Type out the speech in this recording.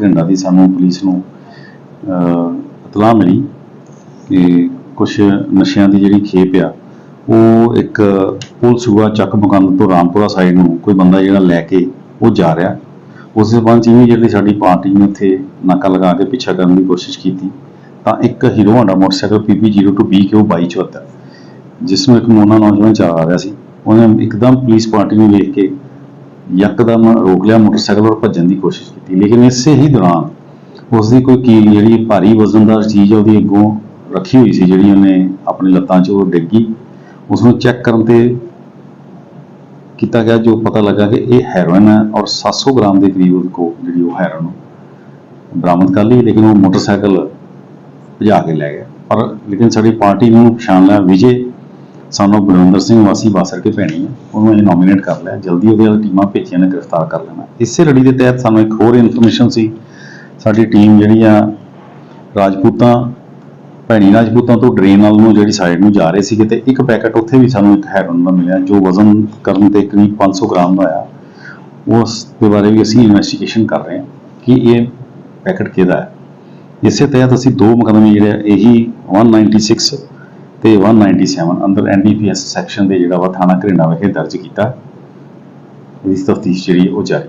ਘਰਿੰਡਾ ਦੀ ਸਾਨੂੰ ਪੁਲਿਸ ਨੂੰ ਇਤਲਾਹ ਮਿਲੀ ਕਿ ਕੁਝ ਨਸ਼ਿਆਂ ਦੀ ਜਿਹੜੀ ਖੇਪ ਆ, ਉਹ ਇੱਕ ਪੁਲਿਸ ਸੂਆ ਚੱਕ ਮੁਕੰਦ ਤੋਂ ਰਾਮਪੁਰਾ ਸਾਈਡ ਨੂੰ ਕੋਈ ਬੰਦਾ ਜਿਹੜਾ ਲੈ ਕੇ ਉਹ ਜਾ ਰਿਹਾ। ਉਸ ਦੇ ਬਾਅਦ ਜਿਹੜੀ ਸਾਡੀ ਪਾਰਟੀ ਨੇ ਉੱਥੇ ਨਾਕਾ ਲਗਾ ਕੇ ਪਿੱਛਾ ਕਰਨ ਦੀ ਕੋਸ਼ਿਸ਼ ਕੀਤੀ, ਤਾਂ ਇੱਕ ਹੀਰੋ ਹੋਂਡਾ ਮੋਟਰਸਾਈਕਲ PB02BQ 2274 ਜਿਸ ਨੂੰ ਇੱਕ ਮੋਨਾ ਨੌਜਵਾਨ ਚਲਾ ਰਿਹਾ ਸੀ। ਉਹਨੇ ਇੱਕਦਮ ਪੁਲਿਸ ਪਾਰਟੀ ਨੂੰ ਵੇਖ ਕੇ ਯਕਦਮ ਰੋਕ ਲਿਆ, ਮੋਟਰਸਾਈਕਲ ਔਰ ਭੱਜਣ ਦੀ ਕੋਸ਼ਿਸ਼ ਕੀਤੀ। ਲੇਕਿਨ ਇਸੇ ਹੀ ਦੌਰਾਨ ਉਸ ਦੀ ਕੋਈ ਕੀਲ ਜਿਹੜੀ ਭਾਰੀ ਵਜ਼ਨਦਾਰ ਚੀਜ਼ ਆ, ਉਹਦੀ ਅੱਗੋਂ ਰੱਖੀ ਹੋਈ ਸੀ, ਜਿਹੜੀ ਉਹਨੇ ਆਪਣੀ ਲੱਤਾਂ 'ਚ ਉਹ ਡਿੱਗੀ। ਉਸ ਨੂੰ ਚੈੱਕ ਕਰਨ ਤੇ ਕੀਤਾ ਗਿਆ, ਜੋ ਪਤਾ ਲੱਗਾ ਕਿ ਇਹ ਹੈਰੋਇਨ ਹੈ ਔਰ 700 ਗ੍ਰਾਮ ਦੇ ਕਰੀਬ ਉਹਦੇ ਕੋਲ ਜਿਹੜੀ ਉਹ ਹੈਰੋਇਨ ਬਰਾਮਦ ਕਰ ਲਈ, ਲੇਕਿਨ ਉਹ ਮੋਟਰਸਾਈਕਲ ਭਜਾ ਕੇ ਲੈ ਗਿਆ। ਪਰ ਲੇਕਿਨ ਸਾਡੀ ਪਾਰਟੀ ਨੂੰ ਪਛਾਣ ਲਿਆ ਵਿਜੇ ਸਾਨੂੰ ਗੁਰਵਿੰਦਰ ਸਿੰਘ ਵਾਸੀ ਬਾਸਰ ਕੇ ਭੈਣੀ ਹੈ। ਉਹਨੂੰ ਇਹ ਨੋਮੀਨੇਟ ਕਰ ਲਿਆ। ਜਲਦੀ ਉਹਦੇ ਨਾਲ ਟੀਮਾਂ ਭੇਜੀਆਂ ਨੇ ਗ੍ਰਿਫਤਾਰ ਕਰ ਲੈਣਾ। ਇਸੇ ਲੜੀ ਦੇ ਤਹਿਤ ਸਾਨੂੰ ਇੱਕ ਹੋਰ ਇਨਫੋਰਮੇਸ਼ਨ ਸੀ। ਸਾਡੀ ਟੀਮ ਜਿਹੜੀ ਆ ਰਾਜਪੂਤਾਂ ਭੈਣੀ ਰਾਜਪੂਤਾਂ ਤੋਂ ਡਰੇਨ ਵੱਲ ਨੂੰ ਜਿਹੜੀ ਸਾਈਡ ਨੂੰ ਜਾ ਰਹੇ ਸੀਗੇ ਤੇ ਇੱਕ ਪੈਕੇਟ ਉੱਥੇ ਵੀ ਸਾਨੂੰ ਇੱਕ ਹੈਰੋਨ ਦਾ ਮਿਲਿਆ ਜੋ ਵਜ਼ਨ ਕਰਨ ਤੇ ਕਰੀਬ 500 ਗ੍ਰਾਮ ਦਾ ਆਇਆ ਉਸ ਦੇ ਬਾਰੇ ਵੀ ਅਸੀਂ ਇਨਵੈਸਟੀਗੇਸ਼ਨ ਕਰ ਰਹੇ ਹਾਂ ਕਿ ਇਹ ਪੈਕੇਟ ਕਿਹਦਾ ਹੈ। ਇਸੇ ਤਹਿਤ ਅਸੀਂ ਦੋ ਮੁਕੱਦਮੇ ਜਿਹੜੇ ਆ, ਇਹੀ 196 ਤੇ 197 ਅੰਡਰ ਐਨਡੀਪੀਐਸ ਸੈਕਸ਼ਨ ਦੇ ਜਿਹੜਾ ਵਾ ਥਾਣਾ ਘਰਿੰਡਾ ਵਿਖੇ ਦਰਜ ਕੀਤਾ। ਇਸ ਤਫਤੀਸ਼ ਜਿਹੜੀ ਉਹ ਜਾਰੀ।